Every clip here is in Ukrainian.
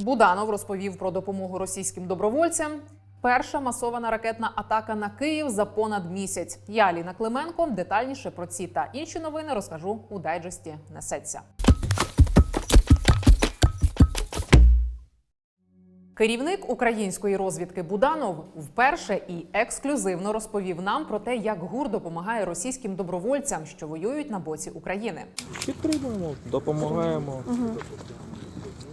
Буданов розповів про допомогу російським добровольцям. Перша масована ракетна атака на Київ за понад місяць. Я Ліна Клименко. Детальніше про ці та інші новини розкажу у дайджесті. Несеться. Керівник української розвідки Буданов вперше і ексклюзивно розповів нам про те, як ГУР допомагає російським добровольцям, що воюють на боці України. Підтримуємо, допомагаємо,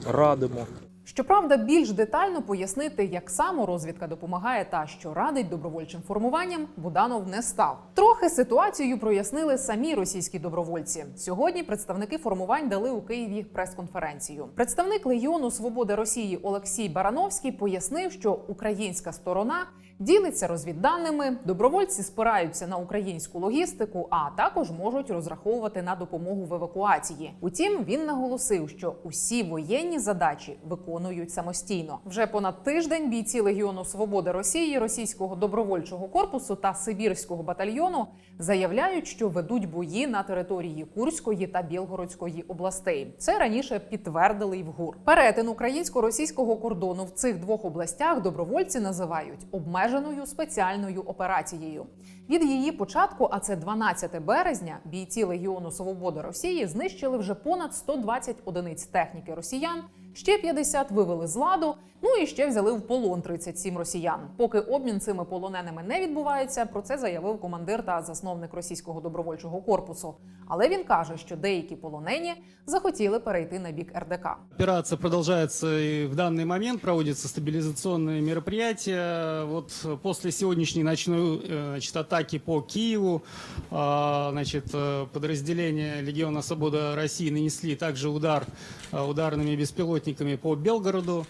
радимо. Щоправда, більш детально пояснити, як розвідка допомагає та що радить добровольчим формуванням, Буданов не став. Трохи ситуацію прояснили самі російські добровольці. Сьогодні представники формувань дали у Києві прес-конференцію. Представник Легіону Свободи Росії Олексій Барановський пояснив, що українська сторона ділиться розвідданими, добровольці спираються на українську логістику, а також можуть розраховувати на допомогу в евакуації. Утім, він наголосив, що усі воєнні задачі виконують самостійно. Вже понад тиждень бійці Легіону Свободи Росії, російського добровольчого корпусу та Сибірського батальйону заявляють, що ведуть бої на території Курської та Білгородської областей. Це раніше підтвердили й в ГУР. Перетин українсько-російського кордону в цих двох областях добровольці називають обмеженою спеціальною операцією. Від її початку, а це 12 березня, бійці Легіону Свободи Росії знищили вже понад 120 одиниць техніки росіян Ще 50 вивели з ладу, ну і ще взяли в полон 37 росіян. Поки обмін цими полоненими не відбувається, про це заявив командир та засновник російського добровольчого корпусу. Але він каже, що деякі полонені захотіли перейти на бік РДК. Операция продолжается и в данный момент проводятся стабилизационные мероприятия. Вот после сегодняшней ночной э, значит, атаки по Киеву а, значит, э, подразделения Легиона Свобода России нанесли также удар э, ударными беспилотниками по Белгороду.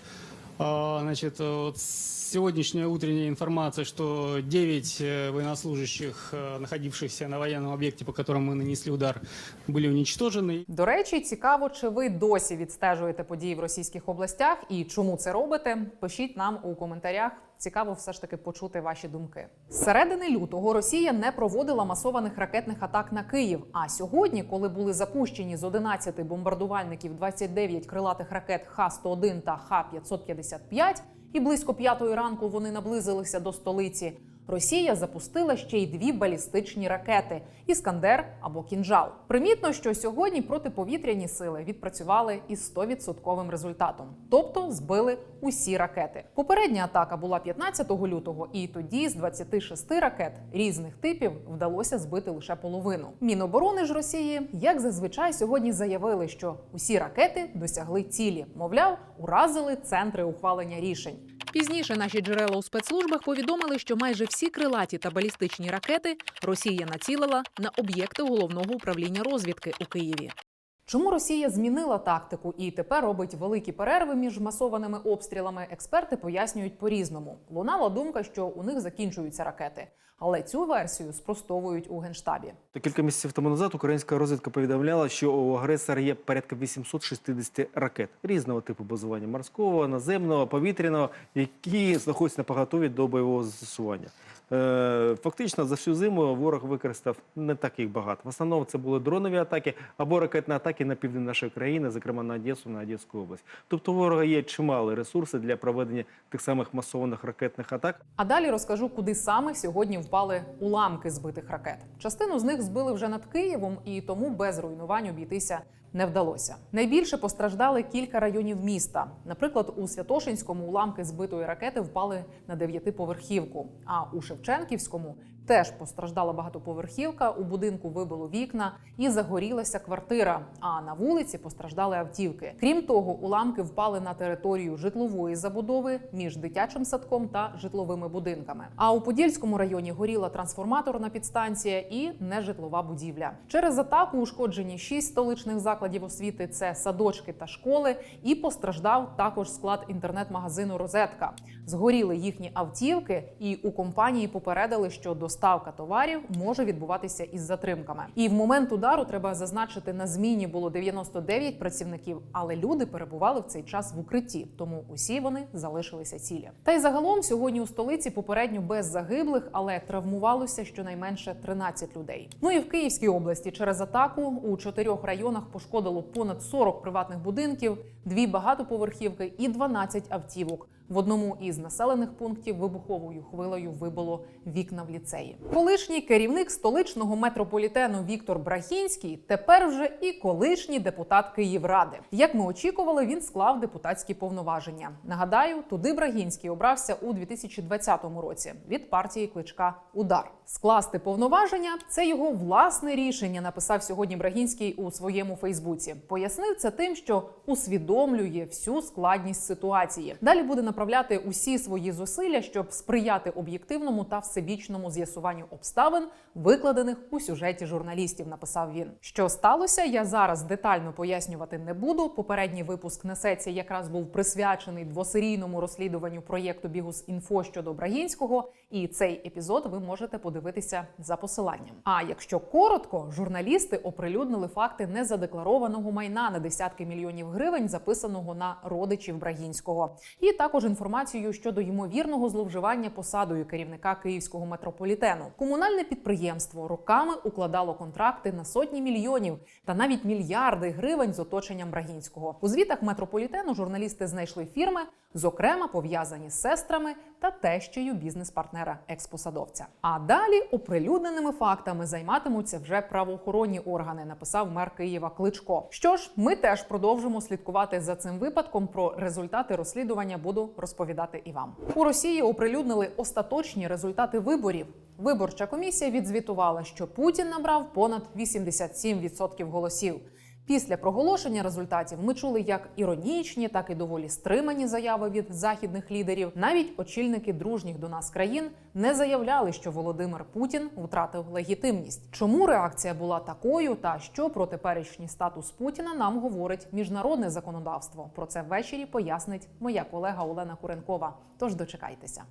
Значит, вот сегодняшняя утренняя информация, что 9 э, военнослужащих, э, находившихся на военном объекте, по которому мы нанесли удар, были уничтожены. До речі, цікаво, чи ви досі відстежуєте події в російських областях і чому це робите? Пишіть нам у коментарях. Цікаво, все ж таки почути ваші думки. З середини лютого Росія не проводила масованих ракетних атак на Київ. А сьогодні, коли були запущені з 11 бомбардувальників 29 крилатих ракет Х-101 та Х-555, і близько п'ятої ранку вони наблизилися до столиці. Росія запустила ще й дві балістичні ракети Іскандер або Кінжал. Примітно, що сьогодні протиповітряні сили відпрацювали із 100% результатом, тобто збили усі ракети. Попередня атака була 15 лютого, і тоді з 26 ракет різних типів вдалося збити лише половину. Міноборони ж Росії, як зазвичай, сьогодні заявили, що усі ракети досягли цілі, мовляв, уразили центри ухвалення рішень. Пізніше наші джерела у спецслужбах повідомили, що майже всі крилаті та балістичні ракети Росія націлила на об'єкти головного управління розвідки у Києві. Чому Росія змінила тактику і тепер робить великі перерви між масованими обстрілами? Експерти пояснюють по-різному. Лунала думка, що у них закінчуються ракети, але цю версію спростовують у генштабі. Кілька місяців тому назад українська розвідка повідомляла, що у агресора є порядка 860 ракет різного типу базування морського, наземного, повітряного, які знаходяться на поготові до бойового застосування. Е, Фактично за всю зиму ворог використав не так їх багато. В основному це були дронові атаки або ракетні атаки на південь нашої країни, зокрема на Одесу, на Одеську область. Тобто ворога є чимали ресурси для проведення тих самих масованих ракетних атак. А далі розкажу, куди саме сьогодні впали уламки збитих ракет. Частину з них збили вже над Києвом, і тому без руйнувань обійтися не вдалося. Найбільше постраждали кілька районів міста. Наприклад, у Святошинському уламки збитої ракети впали на дев'ятиповерхівку. А у Шевченківському теж постраждала багатоповерхівка. У будинку вибило вікна і загорілася квартира. А на вулиці постраждали автівки. Крім того, уламки впали на територію житлової забудови між дитячим садком та житловими будинками. А у Подільському районі горіла трансформаторна підстанція і нежитлова будівля. Через атаку ушкоджені шість столичних закладів освіти: це садочки та школи. І постраждав також склад інтернет-магазину Розетка. Згоріли їхні автівки, і у компанії попередили, що доставка товарів може відбуватися із затримками. І в момент удару треба зазначити, на зміні було 99 працівників, але люди перебували в цей час в укритті, тому усі вони залишилися цілі. Та й загалом сьогодні у столиці попередньо без загиблих, але травмувалося щонайменше 13 людей. Ну і в Київській області через атаку у чотирьох районах пошкоджено пошкодило понад 40 приватних будинків, дві багатоповерхівки і 12 автівок. В одному із населених пунктів вибуховою хвилею вибило вікна в ліцеї. Колишній керівник столичного метрополітену Віктор Брахінський тепер вже і колишній депутат Київради. Як ми очікували, він склав депутатські повноваження. Нагадаю, туди Брагінський обрався у 2020 році від партії Кличка Удар. Скласти повноваження це його власне рішення. Написав сьогодні Брагінський у своєму Фейсбуці. Пояснив це тим, що усвідомлює всю складність ситуації. Далі буде направляти усі свої зусилля, щоб сприяти об'єктивному та всебічному з'ясуванню обставин, викладених у сюжеті журналістів. Написав він. Що сталося, я зараз детально пояснювати не буду. Попередній випуск несеться якраз був присвячений двосерійному розслідуванню проєкту Бігус інфо щодо Брагінського. І цей епізод ви можете подивитися за посиланням. А якщо коротко, журналісти оприлюднили факти незадекларованого майна на десятки мільйонів гривень, записаного на родичів Брагінського, і також інформацію щодо ймовірного зловживання посадою керівника київського метрополітену. Комунальне підприємство роками укладало контракти на сотні мільйонів та навіть мільярди гривень з оточенням Брагінського. У звітах метрополітену журналісти знайшли фірми, зокрема пов'язані з сестрами та тещею бізнес-партнера експосадовця. А далі оприлюдненими фактами займатимуться вже правоохоронні органи, написав мер Києва Кличко. Що ж, ми теж продовжимо слідкувати за цим випадком. Про результати розслідування буду розповідати і вам. У Росії оприлюднили остаточні результати виборів. Виборча комісія відзвітувала, що Путін набрав понад 87% голосів. Після проголошення результатів ми чули як іронічні, так і доволі стримані заяви від західних лідерів. Навіть очільники дружніх до нас країн не заявляли, що Володимир Путін втратив легітимність. Чому реакція була такою, та що про теперішній статус Путіна нам говорить міжнародне законодавство? Про це ввечері пояснить моя колега Олена Куренкова. Тож дочекайтеся.